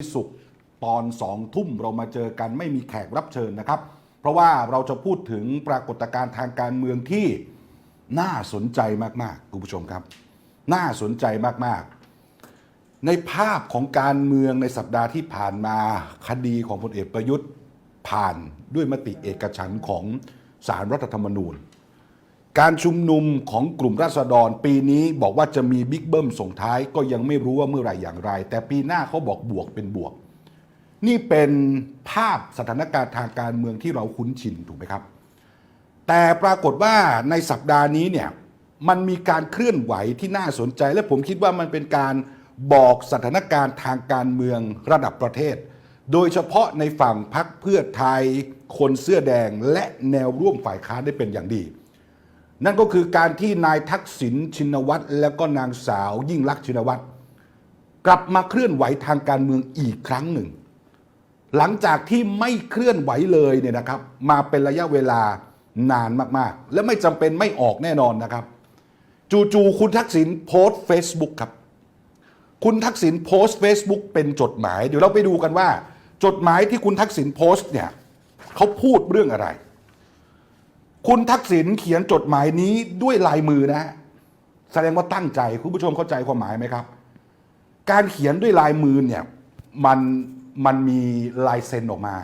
ศุกร์ตอนสองทุ่มเรามาเจอกันไม่มีแขกรับเชิญนะครับ เพราะว่าเราจะพูดถึงปรากฏการณ์ทางการเมืองที่น่าสนใจมากๆคุณผู้ชมครับ น่าสนใจมากๆ ในภาพของการเมืองในสัปดาห์ที่ผ่านมาคดีของพลเอกประยุทธ์ผ่านด้วยมติเอกฉันของสารรัฐธรรมนูญ การชุมนุมของกลุ่มราษฎร ปีนี้บอกว่าจะมีบิ๊กเบิ้มส่งท้ายก็ยังไม่รู้ว่าเมื่อไหร่อย่างไร แต่ปีหน้าเขาบอกบวกเป็นบวก นี่เป็นภาพสถานการณ์ทางการเมืองที่เราคุ้นชินถูกไหมครับ แต่ปรากฏว่าในสัปดาห์นี้เนี่ยมันมีการเคลื่อนไหวที่น่าสนใจ และผมคิดว่ามันเป็นการบอกสถานการณ์ทางการเมืองระดับประเทศ โดยเฉพาะในฝั่งพักเพื่อไทย คนเสื้อแดงและแนวร่วมฝ่ายค้านได้เป็นอย่างดี นั่นก็คือการที่นายทักษิณชินวัตรและก็นางสาวยิ่งลักษณ์ชินวัตรกลับมาเคลื่อนไหวทางการเมืองอีกครั้งหนึ่ง หลังจากที่ไม่เคลื่อนไหวเลยเนี่ยนะครับ มาเป็นระยะเวลานานมากๆ และไม่จำเป็นไม่ออกแน่นอนนะครับ จู่ๆคุณทักษิณโพสต์ Facebook ครับ คุณทักษิณโพสต์ Facebook เป็นจดหมาย เดี๋ยวเราไปดูกันว่า จดหมายที่คุณทักษิณโพสต์เนี่ยเขาพูดเรื่องอะไร คุณทักษิณเขียนจดหมายนี้ด้วยลายมือนะฮะแสดงว่าตั้งใจคุณผู้ชมเข้าใจความหมายไหมครับ การเขียนด้วยลายมือเนี่ยมันมันมีลายเซ็นออกมา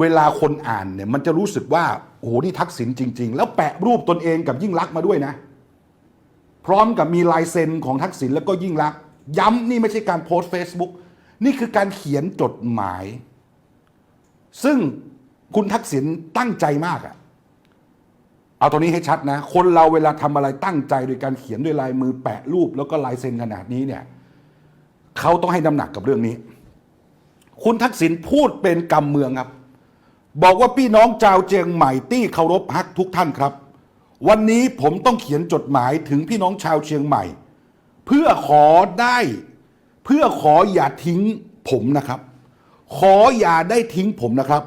เวลาคนอ่านเนี่ยมันจะรู้สึกว่าโอ้โหนี่ทักษิณจริง ๆ แล้วแปะรูปตนเองกับยิ่งลักมาด้วยนะ พร้อมกับมีลายเซ็นของทักษิณแล้วก็ยิ่งลัก ย้ำนี่ไม่ใช่การโพสต์ Facebook นี่คือการเขียนจดหมาย ซึ่ง คุณทักษิณตั้งใจมากอะเอาตรงนี้ให้ชัดนะ คนเราเวลาทำอะไรตั้งใจโดยการเขียนด้วยลายมือแปะรูป แล้วก็ลายเซ็นขนาดนี้เนี่ยเขาต้องให้น้ำหนักกับเรื่องนี้ คุณทักษิณพูดเป็นกำเมืองครับ บอกว่าพี่น้องชาวเจียงใหม่ตี้เคารพฮักทุกท่านครับ วันนี้ผมต้องเขียนจดหมายถึงพี่น้องชาวเชียงใหม่ เพื่อขอได้ เพื่อขออย่าทิ้งผมนะครับ ขออย่าได้ทิ้งผมนะครับ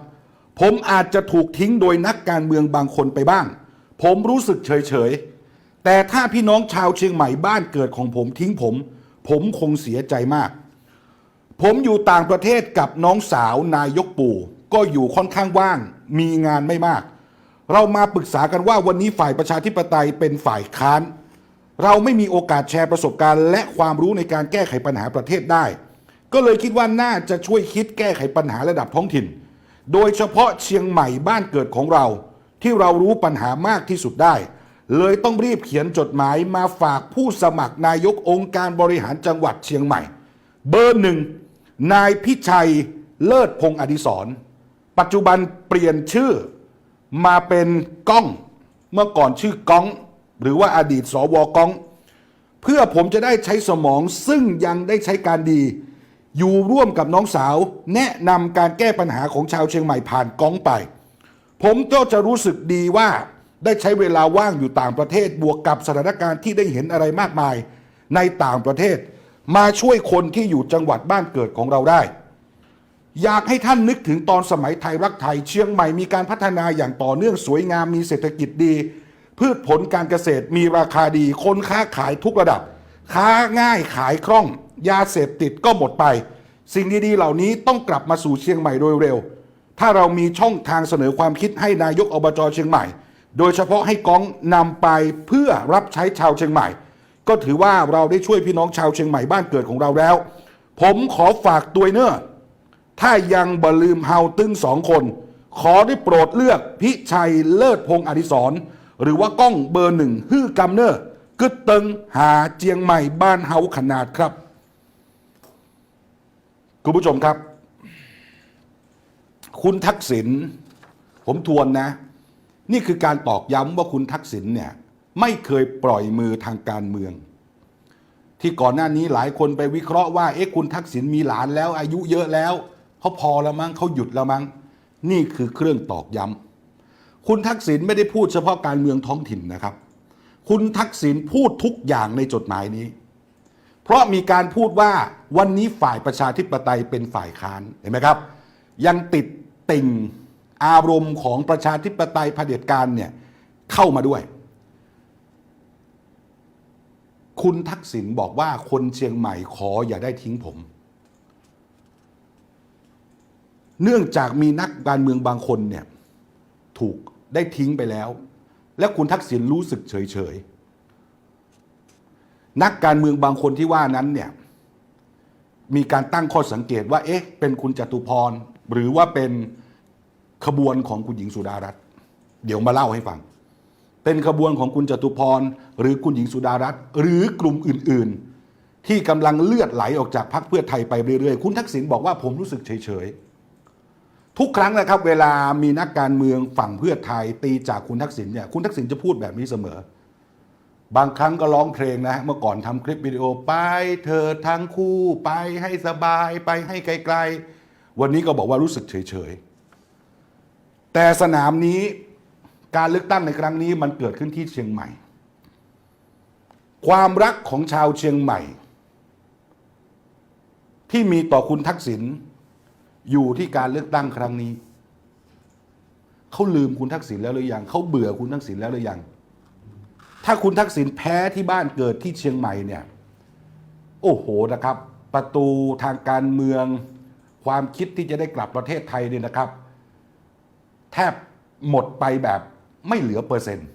ผมอาจจะถูกทิ้งโดยนักการเมืองบางคนไปบ้าง ผมรู้สึกเฉยๆ แต่ถ้าพี่น้องชาวเชียงใหม่บ้านเกิดของผมทิ้งผม ผมคงเสียใจมาก ผมอยู่ต่างประเทศกับน้องสาวนายกปู่ ก็อยู่ค่อนข้างว่าง มีงานไม่มาก เรามาปรึกษากันว่าวันนี้ฝ่ายประชาธิปไตยเป็นฝ่ายค้าน เราไม่มีโอกาสแชร์ประสบการณ์ และความรู้ในการแก้ไขปัญหาประเทศได้ ก็เลยคิดว่าน่าจะช่วยคิดแก้ไขปัญหาระดับท้องถิ่น โดยเฉพาะเชียงใหม่บ้านเกิดของเรา ที่เรารู้ปัญหามากที่สุดได้ เลยต้องรีบเขียนจดหมายมาฝากผู้สมัครนายกองค์การบริหารจังหวัดเชียงใหม่ เบอร์หนึ่งนายพิชัยเลิศพงษ์อดิศรปัจจุบันเปลี่ยนชื่อมาเป็นก้อง เมื่อก่อนชื่อก้อง หรือว่าอดีตสวก้อง เพื่อผมจะได้ใช้สมองซึ่งยังได้ใช้การดี อยู่ร่วมกับน้องสาว แนะนำการแก้ปัญหาของชาวเชียงใหม่ผ่านก้องไป ผมก็จะรู้สึกดีว่าได้ใช้เวลาว่างอยู่ต่างประเทศบวกกับสถานการณ์ที่ได้เห็นอะไรมากมาย ในต่างประเทศ มาช่วยคนที่อยู่จังหวัดบ้านเกิดของเราได้ อยากให้ท่านนึกถึงตอนสมัยไทยรักไทยเชียงใหม่มีการพัฒนาอย่างต่อเนื่องสวยงามมีเศรษฐกิจดี พืชผลการเกษตรมีราคาดีคนค้าขายทุกระดับ ค้าง่ายขายคล่อง ยาเสพติดก็หมดไป สิ่งดีๆเหล่านี้ต้องกลับมาสู่เชียงใหม่โดยเร็ว ถ้าเรามีช่องทางเสนอความคิดให้นายกอบจเชียงใหม่ โดยเฉพาะให้กองนำไปเพื่อรับใช้ชาวเชียงใหม่ ก็ถือว่าเราได้ช่วยพี่น้องชาวเชียงใหม่บ้านเกิดของเราแล้ว ผมขอฝากตัวเนอร์ถ้ายังบ่ลืมเฮาตึ้งสองคน ขอได้โปรดเลือกพิชัยเลิศพงษ์อดิศรหรือว่าก้องเบอร์หนึ่งฮื้อกำเนอร์ กึดติงหาเจียงใหม่บ้านเฮาขนาดครับ คุณผู้ชมครับ คุณทักษิณผมทวนนะ นี่คือการตอกย้ำว่าคุณทักษิณเนี่ยไม่เคยปล่อยมือทางการเมือง ที่ก่อนหน้านี้หลายคนไปวิเคราะห์ว่าเอ๊ะคุณทักษิณมีหลานแล้ว อายุเยอะแล้วเขาพอแล้วมั้งเขาหยุดแล้วมั้งนี่คือเครื่องตอกย้ำคุณทักษิณไม่ได้พูดเฉพาะการเมืองท้องถิ่นนะครับ คุณทักษิณพูดทุกอย่างในจดหมายนี้ เพราะมีการพูดว่าวันนี้ฝ่ายประชาธิปไตยเป็นฝ่ายค้านเห็นไหมครับ ยังติดติ่งอารมณ์ของประชาธิปไตยเผด็จการเนี่ยเข้ามาด้วย คุณทักษิณบอกว่าคนเชียงใหม่ขออย่าได้ทิ้งผม เนื่องจากมีนักการเมืองบางคนเนี่ยถูกได้ทิ้งไปแล้ว และคุณทักษิณรู้สึกเฉยๆนักการเมืองบางคนที่ว่านั้นเนี่ยมีการตั้งข้อสังเกตว่า เอ๊ะ เป็นคุณจตุพร หรือว่าเป็นขบวนของคุณหญิงสุดารัตน์เดี๋ยวมาเล่าให้ฟัง เป็นขบวนของคุณจตุพร หรือคุณหญิงสุดารัตน์หรือกลุ่มอื่น ๆ ที่กำลังเลือดไหลออกจากพรรคเพื่อไทยไปเรื่อยๆ คุณทักษิณบอกว่าผมรู้สึกเฉยๆ ทุกครั้งนะครับ เวลามีนักการเมืองฝั่งเพื่อไทยตีจากคุณทักษิณเนี่ยคุณทักษิณจะพูดแบบนี้เสมอ บางครั้งก็ร้องเพลงนะ เมื่อก่อนทำคลิปวิดีโอไป เธอทั้งคู่ไปให้สบายไปให้ไกลๆ วันนี้ก็บอกว่ารู้สึกเฉยๆ แต่สนามนี้การเลือกตั้งในครั้งนี้มันเกิดขึ้นที่เชียงใหม่ ความรักของชาวเชียงใหม่ ที่มีต่อคุณทักษิณ อยู่ที่การเลือกตั้งครั้งนี้ เขาลืมคุณทักษิณแล้วหรือยังเขาเบื่อคุณทักษิณแล้วหรือยัง ถ้าคุณทักษิณแพ้ที่บ้านเกิดที่เชียงใหม่เนี่ย โอ้โหนะครับ ประตูทางการเมือง ความคิดที่จะได้กลับประเทศไทยเนี่ยนะครับ แทบหมดไปแบบไม่เหลือเปอร์เซ็นต์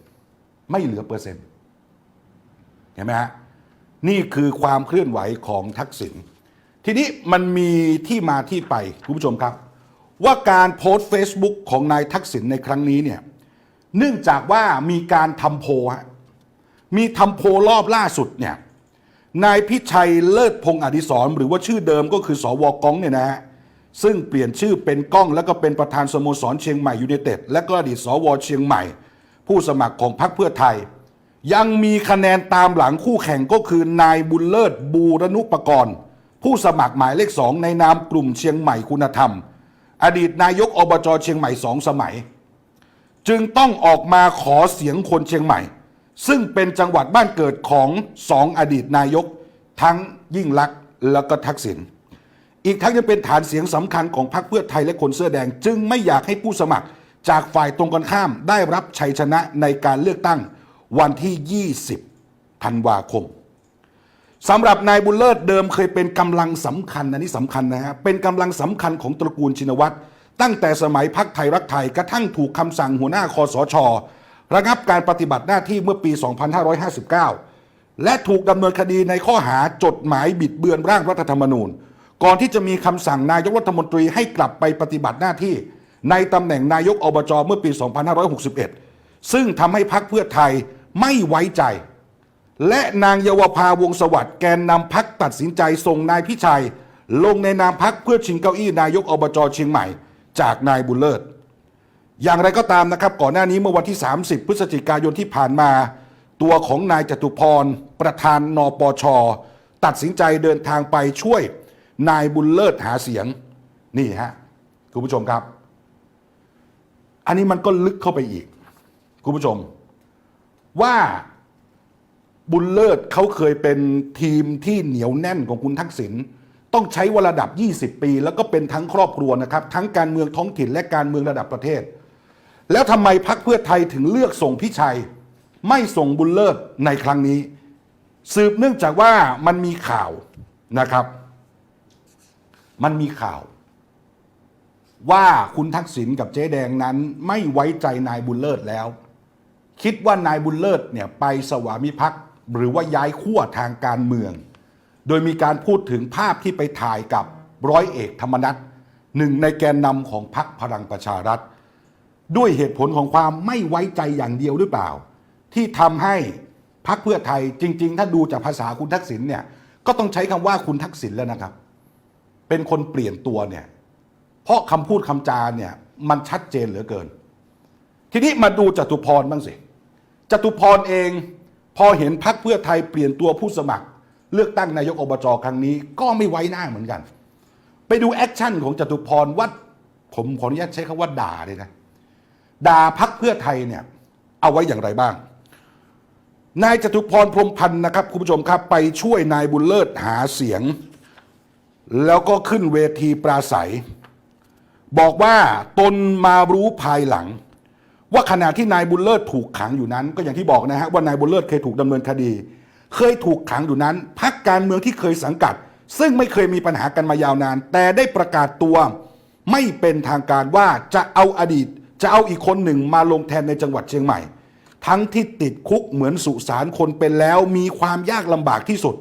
ไม่เหลือเปอร์เซ็นต์เห็นไหมฮะนี่คือความเคลื่อนไหวของทักษิณ ทีนี้มันมีที่มาที่ไปคุณผู้ชมครับ ว่าการโพสต์ Facebook ของนายทักษิณในครั้งนี้เนี่ยเนื่องจากว่ามีการทำโพฮะมีทำโพรอบล่าสุดเนี่ยนายพิชัยเลิศพงศ์อดิศรหรือว่าชื่อเดิมก็คือสวก้องเนี่ยนะฮะซึ่งเปลี่ยนชื่อเป็นก้องแล้วก็เป็นประธานสโมสรเชียงใหม่ยูไนเต็ดและก็อดีตสวเชียงใหม่ ผู้สมัครของพรรคเพื่อไทย ยังมีคะแนนตามหลังคู่แข่งก็คือนายบุญเลิศบูรณุปกรณ์ ผู้สมัครหมายเลขสองในนามกลุ่มเชียงใหม่คุณธรรม อดีตนายกอบจเชียงใหม่สองสมัย จึงต้องออกมาขอเสียงคนเชียงใหม่ ซึ่งเป็นจังหวัดบ้านเกิดของสองอดีตนายก ทั้งยิ่งลักษณ์แล้วก็ทักษิณอีกทั้งยังเป็นฐานเสียงสำคัญของพรรคเพื่อไทยและคนเสื้อแดง จึงไม่อยากให้ผู้สมัครจากฝ่ายตรงกันข้ามได้รับชัยชนะในการเลือกตั้งวันที่ 20 ธันวาคม สำหรับนายบุญเลิศเดิมเคยเป็นกำลังสำคัญอันนี้สำคัญนะฮะเป็นกำลังสำคัญของตระกูลชินวัตรตั้งแต่สมัยพักไทยรักไทยกระทั่งถูกคำสั่งหัวหน้าคอสช ระงับการปฏิบัติหน้าที่เมื่อปี 2559 และถูกดำเนินคดีในข้อหาจดหมายบิดเบือนร่างรัฐธรรมนูญ ก่อนที่จะมีคำสั่งนายกรัฐมนตรีให้กลับไปปฏิบัติหน้าที่ ในตำแหน่งนายกอบจเมื่อปี 2561 ซึ่งทำให้พักเพื่อไทยไม่ไว้ใจ และนางเยาวภาวงสวัสดิ์แกนนำพักตัดสินใจส่งนายพิชัย ลงในนามพักเพื่อชิงเก้าอี้นายกอบจเชียงใหม่ จากนายบุญเลิศ อย่างไรก็ตามนะครับ ก่อนหน้านี้เมื่อวันที่ 30 พฤศจิกายนที่ผ่านมา ตัวของนายจตุพร ประธานนปช ตัดสินใจเดินทางไปช่วยนายบุญเลิศหาเสียงนี่ฮะคุณผู้ชมครับ อันนี้มันก็ลึกเข้าไปอีก คุณผู้ชมว่า บุญเลิศเขาเคยเป็นทีมที่เหนียวแน่นของคุณทักษิณต้องใช้เวลาระดับ 20 ปี แล้วก็เป็นทั้งครอบครัวนะครับทั้งการเมืองท้องถิ่นและการเมืองระดับประเทศ แล้วทำไมพักเพื่อไทยถึงเลือกส่งพิชัย ไม่ส่งบุญเลิศในครั้งนี้ สืบเนื่องจากว่ามันมีข่าวนะครับ มันมีข่าว ว่าคุณทักษิณกับเจ๊แดงนั้นไม่ไว้ใจนายบุญเลิศแล้ว คิดว่านายบุญเลิศเนี่ยไปสวามิภักดิ์ หรือว่าย้ายขั้วทางการเมือง โดยมีการพูดถึงภาพที่ไปถ่ายกับร้อยเอกธรรมนัฐหนึ่งในแกนนำของพรรคพลังประชารัฐ ด้วยเหตุผลของความไม่ไว้ใจอย่างเดียวหรือเปล่า ที่ทำให้พรรคเพื่อไทยจริง ๆ ถ้าดูจากภาษาคุณทักษิณเนี่ยก็ต้องใช้คำว่าคุณทักษิณแล้วนะครับ เป็นคนเปลี่ยนตัวเนี่ยเพราะคำพูดคำจาเนี่ยมันชัดเจนเหลือเกิน ทีนี้มาดูจตุพรบ้างสิจตุพรเอง พอเห็นพักเพื่อไทยเปลี่ยนตัวผู้สมัคร เลือกตั้งนายกอบจครั้งนี้ ก็ไม่ไว้หน้าเหมือนกัน ไปดูแอคชั่นของจตุพรว่าผมขออนุญาตใช้คำว่าด่าเลยนะด่าพักเพื่อไทยเนี่ย เอาไว้อย่างไรบ้าง นายจตุพรพรมพันธ์นะครับคุณผู้ชมครับ ไปช่วยนายบุญเลิศหาเสียง แล้วก็ขึ้นเวทีปราศัย บอกว่าตนมารู้ภายหลัง ว่าขณะที่นายบุญเลิศถูกขังอยู่นั้น ก็อย่างที่บอกนะฮะว่านายบุญเลิศเคยถูกดำเนินคดี เคยถูกขังอยู่นั้นพักการเมืองที่เคยสังกัด ซึ่งไม่เคยมีปัญหากันมายาวนาน แต่ได้ประกาศตัวไม่เป็นทางการว่าจะเอาอดีต จะเอาอีกคนหนึ่งมาลงแทนในจังหวัดเชียงใหม่ ทั้งที่ติดคุกเหมือนสุสานคนเป็นแล้วมีความยากลำบากที่สุด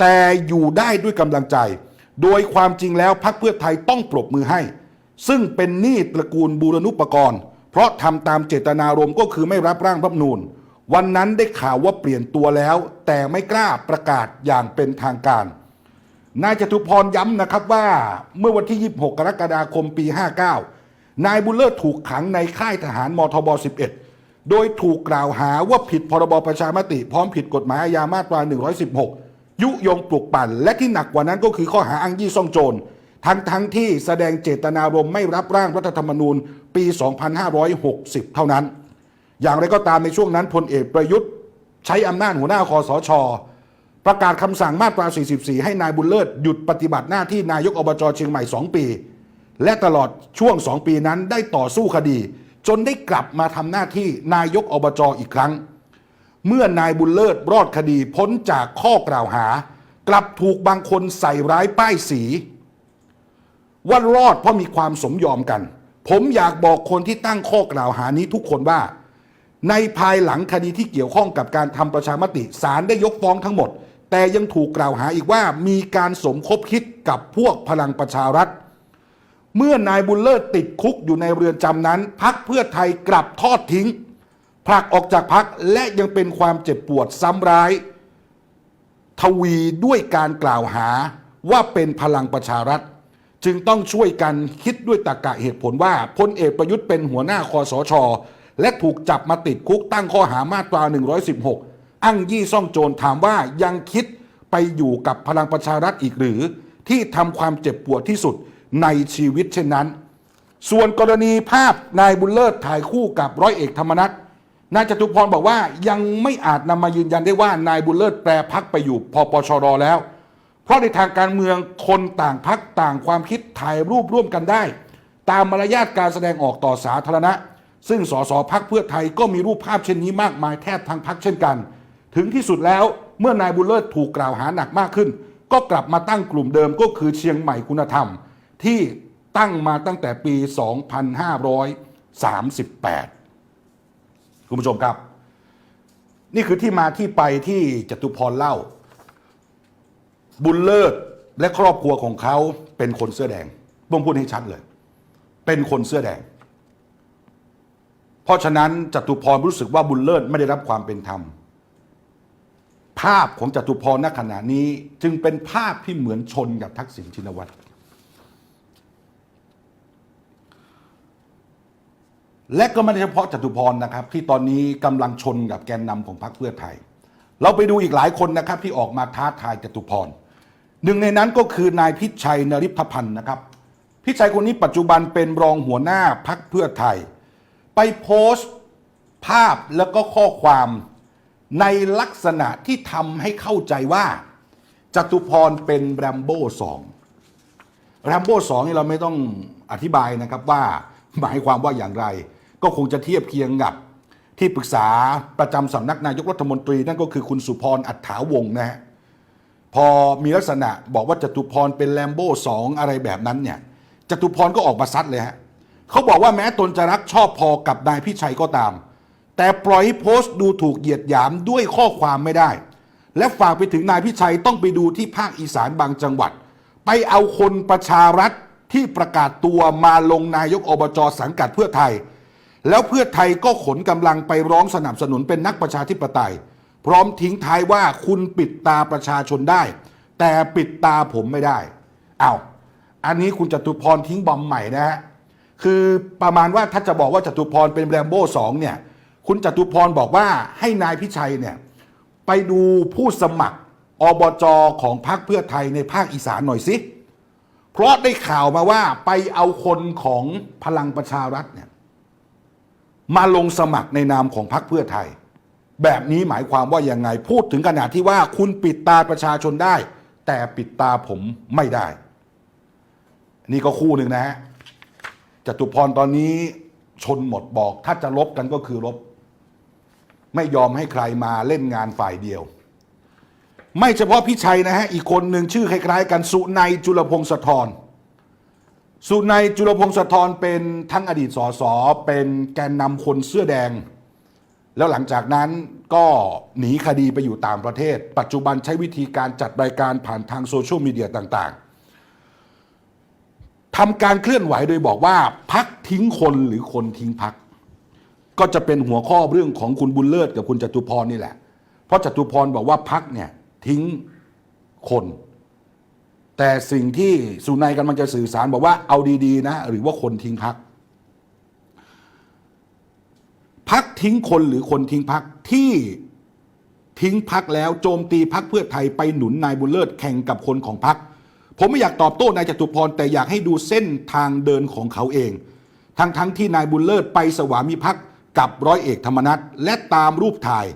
แต่อยู่ได้ด้วยกำลังใจ โดยความจริงแล้วพรรคเพื่อไทยต้องปรบมือให้ ซึ่งเป็นหนี้ตระกูลบูรณุปกรณ์ เพราะทำตามเจตนารมณ์ก็คือไม่รับร่างรัฐธรรมนูญวันนั้นได้ข่าวว่าเปลี่ยนตัวแล้ว แต่ไม่กล้าประกาศอย่างเป็นทางการ นายจตุพรย้ำนะครับว่าเมื่อวันที่ 26 กรกฎาคมปี 59 นายบุญเลิศถูกขังในค่ายทหารมทบ 11 โดยถูกกล่าวหาว่าผิดพรบประชามติ พร้อมผิดกฎหมายอาญามาตรา 116 ยุยงปลุกปั่น และที่หนักกว่านั้นก็คือข้อหาอ้างยี่ซ่องโจร ทั้งทั้งที่แสดงเจตนารมณ์ไม่รับร่างรัฐธรรมนูญปี 2560 เท่านั้น อย่างไรก็ตามในช่วงนั้นพลเอกประยุทธ์ ใช้อำนาจหัวหน้าคอสช ประกาศคำสั่งมาตรา 44 ให้นายบุญเลิศหยุดปฏิบัติหน้าที่นายกอบจเชียงใหม่ 2 ปี และตลอดช่วง 2 ปีนั้นได้ต่อสู้คดี จนได้กลับมาทำหน้าที่นายกอบจอีกครั้ง เมื่อนายบุญเลิศรอดคดีพ้นจากข้อกล่าวหา กลับถูกบางคนใส่ร้ายป้ายสี ว่ารอดเพราะมีความสมยอมกัน ผมอยากบอกคนที่ตั้งข้อกล่าวหานี้ทุกคนว่า ในภายหลังคดีที่เกี่ยวข้องกับการทำประชามติศาลได้ยกฟ้องทั้งหมด แต่ยังถูกกล่าวหาอีกว่ามีการสมคบคิดกับพวกพลังประชารัฐ เมื่อนายบุญเลิศติดคุกอยู่ในเรือนจำนั้น พักเพื่อไทยกลับทอดทิ้งผลักออกจากพักและยังเป็นความเจ็บปวดซ้ำร้าย ทวีด้วยการกล่าวหาว่าเป็นพลังประชารัฐ จึงต้องช่วยกันคิดด้วยตรรกะเหตุผลว่าพลเอกประยุทธ์เป็นหัวหน้าคอสช และถูกจับมาติดคุกตั้งข้อหามาตรา 116 อ้างยี่ซ่องโจรถามว่ายังคิดไปอยู่กับพลังประชารัฐอีกหรือ ที่ทำความเจ็บปวดที่สุดในชีวิตเช่นนั้น ส่วนกรณีภาพนายบุญเลิศถ่ายคู่กับร้อยเอกธรรมนัฐนายจตุพรบอกว่ายังไม่อาจนำมายืนยันได้ว่านายบุญเลิศแปรพักไปอยู่พปชรแล้ว เพราะในทางการเมืองคนต่างพักต่างความคิดถ่ายรูปร่วมกันได้ ตามมารยาทการแสดงออกต่อสาธารณะ ซึ่งสสพักเพื่อไทยก็มีรูปภาพเช่นนี้มากมายแทบทั้งพักเช่นกัน ถึงที่สุดแล้วเมื่อนายบุญเลิศถูกกล่าวหาหนักมากขึ้น ก็กลับมาตั้งกลุ่มเดิมก็คือเชียงใหม่คุณธรรม ที่ตั้งมาตั้งแต่ปี 2538 คุณผู้ชมครับ นี่คือที่มาที่ไปที่จตุพรเล่า บุญเลิศและครอบครัวของเขาเป็นคนเสื้อแดงผมพูดให้ชัดเลย เป็นคนเสื้อแดง เพราะฉะนั้นจตุพรรู้สึกว่าบุญเลิศไม่ได้รับความเป็นธรรม ภาพของจตุพรณขณะนี้จึงเป็นภาพที่เหมือนชนกับทักษิณชินวัตรและก็ไม่ได้เฉพาะจตุพรนะครับ ที่ตอนนี้กำลังชนกับแกนนำของพรรคเพื่อไทย เราไปดูอีกหลายคนนะครับที่ออกมาท้าทายจตุพร หนึ่งในนั้นก็คือนายพิชัยนริพพันธ์นะครับ พิชัยคนนี้ปัจจุบันเป็นรองหัวหน้าพักเพื่อไทย ไปโพสต์ภาพแล้วก็ข้อความในลักษณะที่ทำให้เข้าใจว่าจตุพรเป็นแรมโบ้สองแรมโบ้สองนี่เราไม่ต้องอธิบายนะครับว่าหมายความว่าอย่างไร ก็คงจะเทียบเคียงกับที่ปรึกษาประจำสำนักนายกรัฐมนตรีนั่นก็คือคุณสุพรอัฏฐาวงศ์นะฮะ พอมีลักษณะบอกว่าจตุพรเป็นแลมโบ้สองอะไรแบบนั้นเนี่ยจตุพรก็ออกมาซัดเลยฮะเขาบอกว่าแม้ตนจะรักชอบพอกับนายพิชัยก็ตาม แต่ปล่อยให้โพสต์ดูถูกเหยียดหยามด้วยข้อความไม่ได้ และฝากไปถึงนายพิชัยต้องไปดูที่ภาคอีสานบางจังหวัด ไปเอาคนประชารัฐที่ประกาศตัวมาลงนายกอบจสังกัดเพื่อไทย แล้วเพื่อไทยก็ขนกำลังไปร้องสนับสนุนเป็นนักประชาธิปไตย พร้อมทิ้งท้ายว่าคุณปิดตาประชาชนได้ แต่ปิดตาผมไม่ได้อา้าวอันนี้คุณจตุพรทิ้งบอมใหม่นะฮะคือประมาณว่าถ้าจะบอกว่าจตุพรเป็นแรมโบ้สองเนี่ยคุณจตุพรบอกว่าให้นายพิชัยเนี่ยไปดูผู้สมัครอบจของพรรคเพื่อไทยในภาคอีสานหน่อยสิ เพราะได้ข่าวมาว่าไปเอาคนของพลังประชารัฐเนี่ยมาลงสมัครในนามของพรรคเพื่อไทย แบบนี้หมายความว่ายังไง พูดถึงขนาดที่ว่าคุณปิดตาประชาชนได้ แต่ปิดตาผมไม่ได้ นี่ก็คู่หนึ่งนะฮะจตุพรตอนนี้ชนหมดบอก ถ้าจะลบกันก็คือลบ ไม่ยอมให้ใครมาเล่นงานฝ่ายเดียว ไม่เฉพาะพี่ชัยนะฮะ อีกคนหนึ่งชื่อคล้ายๆ กันสุนัยจุลพงศธรสุนัยจุลพงศ์สะทรเป็นทั้งอดีตสสเป็นแกนนำคนเสื้อแดง แล้วหลังจากนั้นก็หนีคดีไปอยู่ต่างประเทศ ปัจจุบันใช้วิธีการจัดรายการผ่านทางโซเชียลมีเดียต่างๆทำการเคลื่อนไหวโดยบอกว่าพักทิ้งคนหรือคนทิ้งพัก ก็จะเป็นหัวข้อเรื่องของคุณบุญเลิศกับคุณจตุพรนี่แหละ เพราะจตุพรบอกว่าพักเนี่ยทิ้งคน แต่สิ่งที่สุนัยกำลังจะสื่อสารบอกว่าเอาดีๆนะ หรือว่าคนทิ้งพัก พักทิ้งคนหรือคนทิ้งพักที่ทิ้งพักแล้วโจมตีพักเพื่อไทยไปหนุนนายบุญเลิศแข่งกับคนของพัก ผมไม่อยากตอบโต้นายจตุพรแต่อยากให้ดูเส้นทางเดินของเขาเอง ทั้งทั้งที่นายบุญเลิศไปสวามิภักดิ์กับร้อยเอกธรรมนัฐและตามรูปถ่าย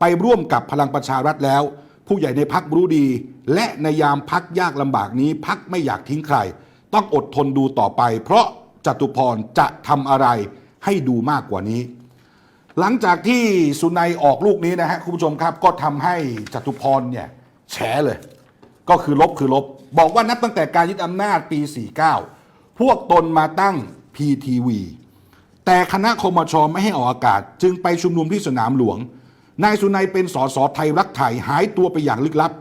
ไปร่วมกับพลังประชารัฐแล้ว ผู้ใหญ่ในพักรู้ดี และในยามพักยากลำบากนี้พักไม่อยากทิ้งใคร ต้องอดทนดูต่อไป เพราะจตุพรจะทำอะไรให้ดูมากกว่านี้ หลังจากที่สุนัยออกลูกนี้นะฮะคุณผู้ชมครับ ก็ทำให้จตุพรเนี่ยแฉเลย ก็คือลบคือลบ บอกว่านับตั้งแต่การยึดอำนาจปี 49 พวกตนมาตั้ง PTV แต่คณะคมชไม่ให้ออกอากาศ จึงไปชุมนุมที่สนามหลวง นายสุนัยเป็นสสไทยรักไทยหายตัวไปอย่างลึกลับ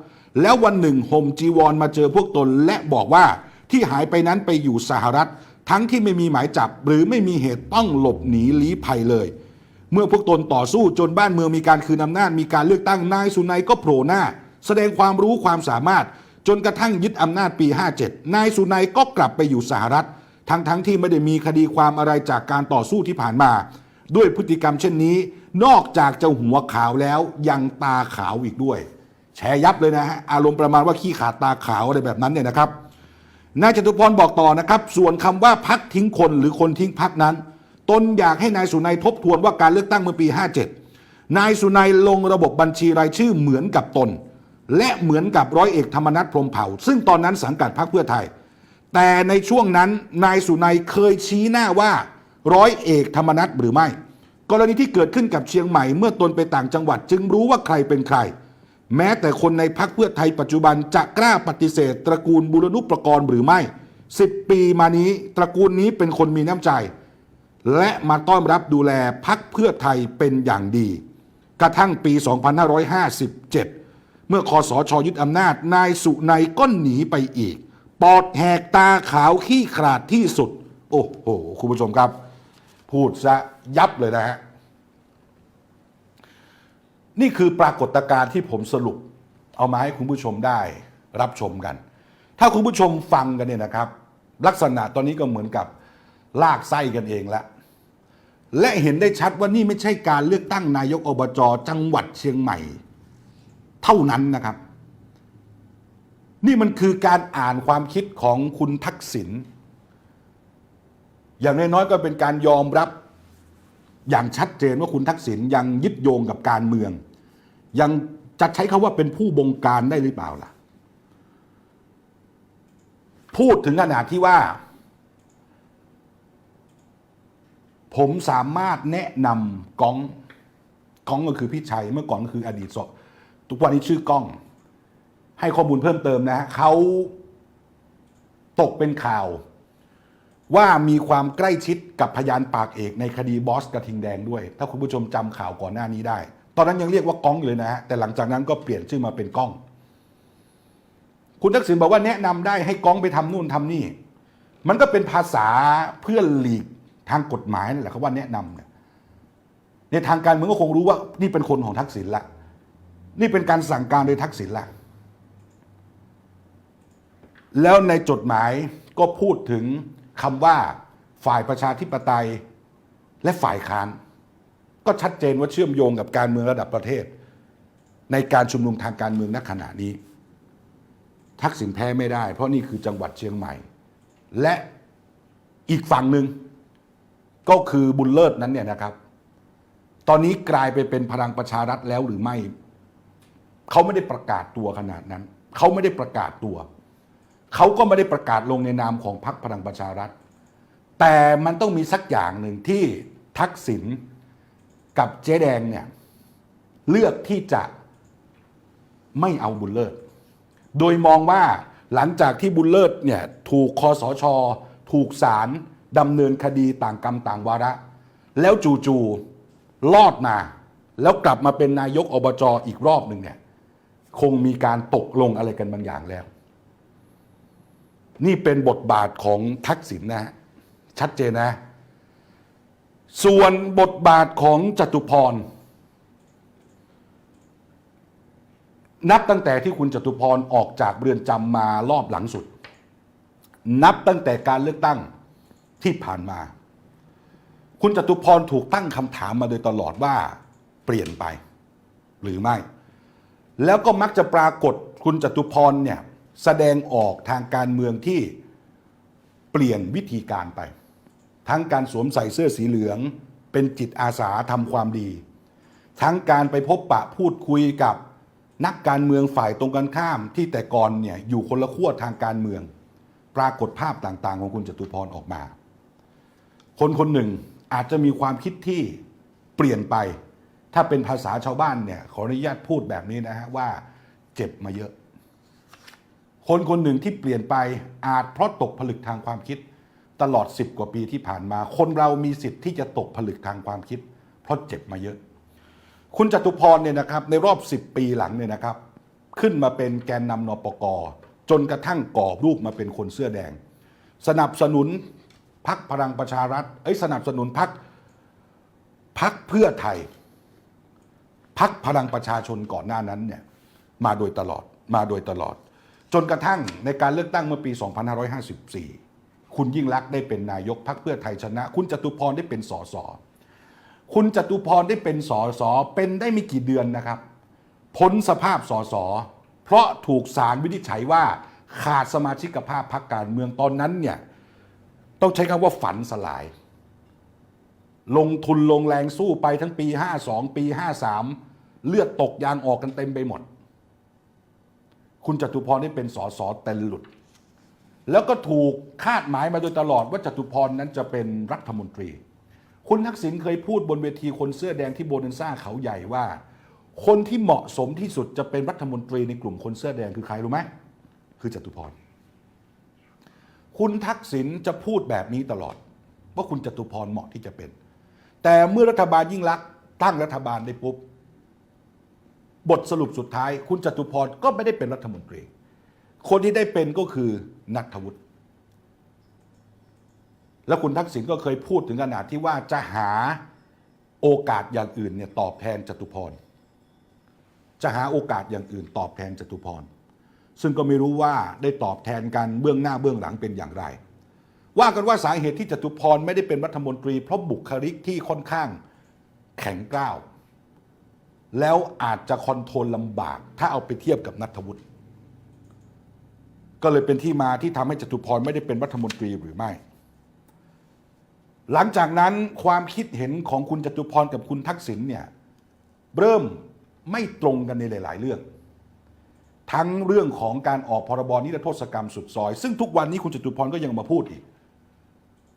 แล้ววันหนึ่งห่มจีวรมาเจอพวกตนและบอกว่าที่หายไปนั้นไปอยู่สหรัฐ ทั้งที่ไม่มีหมายจับหรือไม่มีเหตุต้องหลบหนีลี้ภัยเลย เมื่อพวกตนต่อสู้จนบ้านเมืองมีการคืนอำนาจมีการเลือกตั้งนายสุนัยก็โผล่หน้า แสดงความรู้ความสามารถ จนกระทั่งยึดอำนาจปี 57 นายสุนัยก็กลับไปอยู่สหรัฐ ทั้งทั้งที่ไม่ได้มีคดีความอะไรจากการต่อสู้ที่ผ่านมา ด้วยพฤติกรรมเช่นนี้ นอกจากจะหัวขาวแล้วยังตาขาวอีกด้วยแฉยับเลยนะฮะอารมณ์ประมาณว่าขี้ขาดตาขาวอะไรแบบนั้นเนี่ยนะครับนายจตุพรบอกต่อนะครับ ส่วนคำว่าพักทิ้งคนหรือคนทิ้งพักนั้น ตนอยากให้นายสุนัยทบทวนว่าการเลือกตั้งเมื่อปี 57 นายสุนัยลงระบบบัญชีรายชื่อเหมือนกับตน และเหมือนกับร้อยเอกธรรมนัฐพรมเผ่า ซึ่งตอนนั้นสังกัดพรรคเพื่อไทย แต่ในช่วงนั้นนายสุนัยเคยชี้หน้าว่าร้อยเอกธรรมนัฐหรือไม่ กรณีที่เกิดขึ้นกับเชียงใหม่เมื่อตนไปต่างจังหวัด จึงรู้ว่าใครเป็นใคร แม้แต่คนในพรรคเพื่อไทยปัจจุบันจะกล้าปฏิเสธ ตระกูลบุรณุปกรณ์หรือไม่ 10 ปีมานี้ตระกูลนี้เป็นคนมีน้ำใจ และมาต้อนรับดูแลพักเพื่อไทยเป็นอย่างดี กระทั่งปี 2557 เมื่อคอสชยึดอำนาจ นายสุนัยก็หนีไปอีก ปอดแหกตาขาวขี้ขลาดที่สุด โอ้โห คุณผู้ชมครับ พูดซะยับเลยนะฮะ นี่คือปรากฏการณ์ที่ผมสรุป เอามาให้คุณผู้ชมได้รับชมกัน ถ้าคุณผู้ชมฟังกันเนี่ยนะครับ ลักษณะตอนนี้ก็เหมือนกับลากไส้กันเองแล้ว และเห็นได้ชัดว่านี่ไม่ใช่การเลือกตั้งนายกอบจจังหวัดเชียงใหม่ เท่านั้นนะครับ นี่มันคือการอ่านความคิดของคุณทักษิณอย่างน้อยๆก็เป็นการยอมรับอย่างชัดเจนว่าคุณทักษิณยังยึดโยงกับการเมือง ยังจะใช้คาว่าเป็นผู้บงการได้หรือเปล่าล่ะ พูดถึงขนาดที่ว่า ผมสามารถแนะนำก้องก้องก็คือพี่ชัยเมื่อก่อนก็คืออดีตสทุกวันนี้ชื่อก้อง ให้ข้อมูลเพิ่มเติมนะฮะเขาตกเป็นข่าว ว่ามีความใกล้ชิดกับพยานปากเอกในคดีบอสกระทิงแดงด้วย ถ้าคุณผู้ชมจำข่าวก่อนหน้านี้ได้ ตอนนั้นยังเรียกว่าก้องอยู่เลยนะฮะแต่หลังจากนั้นก็เปลี่ยนชื่อมาเป็นก้อง คุณทักษิณบอกว่าแนะนำได้ให้ก้องไปทำนู่นทำนี่ มันก็เป็นภาษาเพื่อหลีก ทางกฎหมายนั่นแหละครับว่าแนะนำเนี่ยในทางการเมืองก็คงรู้ว่านี่เป็นคนของทักษิณละ นี่เป็นการสั่งการโดยทักษิณละ แล้วในจดหมายก็พูดถึงคำว่าฝ่ายประชาธิปไตยและฝ่ายค้าน ก็ชัดเจนว่าเชื่อมโยงกับการเมืองระดับประเทศ ในการชุมนุมทางการเมืองณขณะนี้ ทักษิณแพ้ไม่ได้ เพราะนี่คือจังหวัดเชียงใหม่ และอีกฝั่งหนึ่ง ก็คือบุญเลิศนั้นเนี่ยนะครับ ตอนนี้กลายไปเป็นพลังประชารัฐแล้วหรือไม่ เขาไม่ได้ประกาศตัวขนาดนั้น เขาไม่ได้ประกาศตัว เขาก็ไม่ได้ประกาศลงในนามของพรรคพลังประชารัฐ แต่มันต้องมีสักอย่างหนึ่งที่ทักษิณกับเจ๊แดงเนี่ยเลือกที่จะไม่เอาบุญเลิศ โดยมองว่าหลังจากที่บุญเลิศเนี่ยถูกคอสชถูกศาล ดำเนินคดีต่างกรรมต่างวาระ แล้วจู่ๆรอดมา แล้วกลับมาเป็นนายกอบจอีกรอบหนึ่งเนี่ยคงมีการตกลงอะไรกันบางอย่างแล้ว นี่เป็นบทบาทของทักษิณนะฮะชัดเจนนะ ส่วนบทบาทของจตุพร นับตั้งแต่ที่คุณจตุพรออกจากเรือนจำมารอบหลังสุด นับตั้งแต่การเลือกตั้ง ที่ผ่านมา คุณจตุพรถูกตั้งคำถามมาโดยตลอดว่าเปลี่ยนไป หรือไม่ แล้วก็มักจะปรากฏคุณจตุพรเนี่ยแสดงออกทางการเมืองที่เปลี่ยนวิธีการไป ทั้งการสวมใส่เสื้อสีเหลือง เป็นจิตอาสาทำความดี ทั้งการไปพบปะพูดคุยกับนักการเมืองฝ่ายตรงกันข้ามที่แต่ก่อนเนี่ยอยู่คนละขั้วทางการเมือง ปรากฏภาพต่างๆ ของคุณจตุพรออกมา คนคนหนึ่งอาจจะมีความคิดที่เปลี่ยนไป ถ้าเป็นภาษาชาวบ้านเนี่ยขออนุญาตพูดแบบนี้นะฮะว่าเจ็บมาเยอะ คนคนหนึ่งที่เปลี่ยนไปอาจเพราะตกผลึกทางความคิด ตลอด 10 กว่าปีที่ผ่านมา คนเรามีสิทธิ์ที่จะตกผลึกทางความคิด เพราะเจ็บมาเยอะ คุณจตุพรเนี่ยนะครับในรอบ 10 ปีหลังเนี่ยนะครับ ขึ้นมาเป็นแกนนำนปกจนกระทั่งก่อรูปมาเป็นคนเสื้อแดง สนับสนุน พักพลังประชารัฐเอ้ยสนับสนุนพักพักเพื่อไทย พักพลังประชาชนก่อนหน้านั้นเนี่ยมาโดยตลอดมาโดยตลอด จนกระทั่งในการเลือกตั้งเมื่อปี 2554 คุณยิ่งรักได้เป็นนายกพักเพื่อไทยชนะ คุณจตุพรได้เป็นสสคุณจตุพรได้เป็นสสเป็นได้ไม่กี่เดือนนะครับพ้นสภาพสสเพราะถูกศาลวินิจฉัยว่าขาดสมาชิกภาพพรรคการเมืองตอนนั้นเนี่ย ต้องใช้คำว่าฝันสลาย ลงทุนลงแรงสู้ไปทั้งปี 52 ปี 53 เลือดตกยางออกกันเต็มไปหมด คุณจตุพรได้เป็นสอสอเต็นหลุด แล้วก็ถูกคาดหมายมาโดยตลอดว่าจตุพรนั้นจะเป็นรัฐมนตรี คุณทักษิณเคยพูดบนเวทีคนเสื้อแดงที่โบนันซ่าเขาใหญ่ว่า คนที่เหมาะสมที่สุดจะเป็นรัฐมนตรีในกลุ่มคนเสื้อแดงคือใครรู้ไหมคือจตุพร คุณทักษิณจะพูดแบบนี้ตลอด ว่าคุณจตุพรเหมาะที่จะเป็น แต่เมื่อรัฐบาลยิ่งรักษณ์ตั้งรัฐบาลได้ปุ๊บบทสรุปสุดท้าย คุณจตุพรก็ไม่ได้เป็นรัฐมนตรี คนที่ได้เป็นก็คือนัทวุฒิแล้วคุณทักษิณก็เคยพูดถึงขนาดที่ว่าจะหาโอกาสอย่างอื่นเนี่ยตอบแทนจตุพร จะหาโอกาสอย่างอื่นตอบแทนจตุพร ซึ่งก็ไม่รู้ว่าได้ตอบแทนกันเบื้องหน้าเบื้องหลังเป็นอย่างไร ว่ากันว่าสาเหตุที่จตุพรไม่ได้เป็นรัฐมนตรี เพราะบุคลิกที่ค่อนข้างแข็งกร้าว แล้วอาจจะคอนโทรลลำบาก ถ้าเอาไปเทียบกับนัทวุฒิก็เลยเป็นที่มาที่ทำให้จตุพรไม่ได้เป็นรัฐมนตรีหรือไม่ หลังจากนั้นความคิดเห็นของคุณจตุพรกับคุณทักษิณเนี่ยเริ่มไม่ตรงกันในหลาย ๆ เรื่อง ทั้งเรื่องของการออกพรบนิรโทษกรรมสุดซอย ซึ่งทุกวันนี้คุณจตุพรก็ยังมาพูดอีก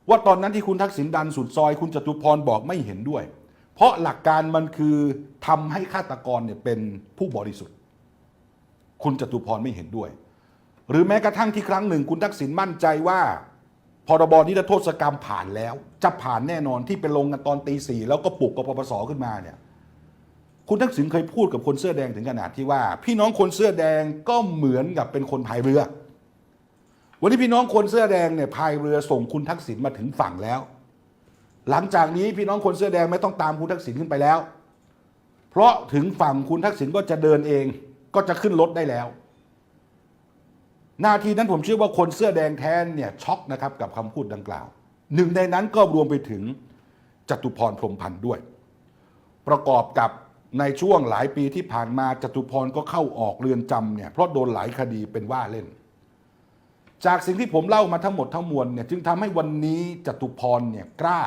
ว่าตอนนั้นที่คุณทักษิณดันสุดซอย คุณจตุพรบอกไม่เห็นด้วย เพราะหลักการมันคือทำให้ฆาตกรเนี่ยเป็นผู้บริสุทธิ์ คุณจตุพรไม่เห็นด้วย หรือแม้กระทั่งที่ครั้งหนึ่ง คุณทักษิณมั่นใจว่าพรบนิรโทษกรรมผ่านแล้ว จะผ่านแน่นอนที่ไปลงกันตอนตีสี่แล้วก็ปลุกกปปสขึ้นมาเนี่ย คุณทักษิณเคยพูดกับคนเสื้อแดงถึงขนาดที่ว่า พี่น้องคนเสื้อแดงก็เหมือนกับเป็นคนพายเรือ วันนี้พี่น้องคนเสื้อแดงเนี่ยพายเรือส่งคุณทักษิณมาถึงฝั่งแล้ว หลังจากนี้พี่น้องคนเสื้อแดงไม่ต้องตามคุณทักษิณขึ้นไปแล้ว เพราะถึงฝั่งคุณทักษิณก็จะเดินเองก็จะขึ้นรถได้แล้ว นาทีนั้นผมเชื่อว่าคนเสื้อแดงแทนเนี่ยช็อกนะครับกับคำพูดดังกล่าว หนึ่งในนั้นก็รวมไปถึงจตุพรพรมพันธ์ด้วย ประกอบกับ ในช่วงหลายปีที่ผ่านมาจตุพรก็เข้าออกเรือนจำเนี่ยเพราะโดนหลายคดีเป็นว่าเล่น จากสิ่งที่ผมเล่ามาทั้งหมดทั้งมวลเนี่ยจึงทำให้วันนี้จตุพรเนี่ยกล้า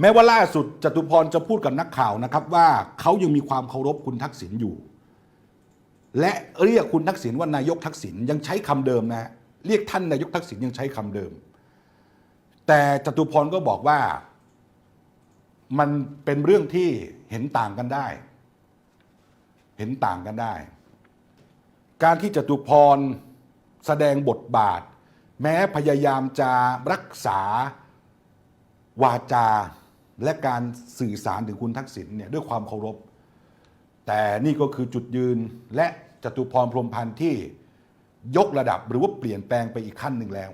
แม้ว่าล่าสุดจตุพรจะพูดกับนักข่าวนะครับ ว่าเขายังมีความเคารพคุณทักษิณอยู่ และเรียกคุณทักษิณว่านายกทักษิณยังใช้คำเดิมนะ เรียกท่านนายกทักษิณยังใช้คำเดิม แต่จตุพรก็บอกว่ามันเป็นเรื่องที่ เห็นต่างกันได้ เห็นต่างกันได้ การที่จตุพรแสดงบทบาท แม้พยายามจะรักษาวาจาและการสื่อสารถึงคุณทักษิณเนี่ยด้วยความเคารพ แต่นี่ก็คือจุดยืนและจตุพรพรมพันธ์ที่ยกระดับหรือว่าเปลี่ยนแปลงไปอีกขั้นหนึ่งแล้ว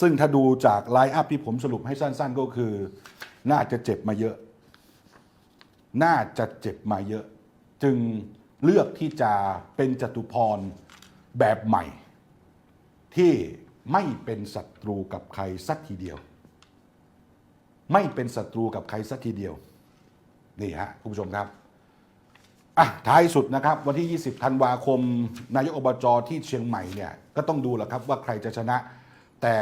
ซึ่งถ้าดูจากไลน์อัพที่ผมสรุปให้สั้น ๆ ก็คือ น่าจะเจ็บมาเยอะ น่าจะเจ็บมาเยอะ จึงเลือกที่จะเป็นจตุพรแบบใหม่ ที่ไม่เป็นศัตรูกับใครสักทีเดียว ไม่เป็นศัตรูกับใครสักทีเดียว นี่ฮะคุณผู้ชมครับอะท้ายสุดนะครับ วันที่ 20 ธันวาคม นายกอบจที่เชียงใหม่เนี่ยก็ต้องดูแหละครับว่าใครจะชนะ แต่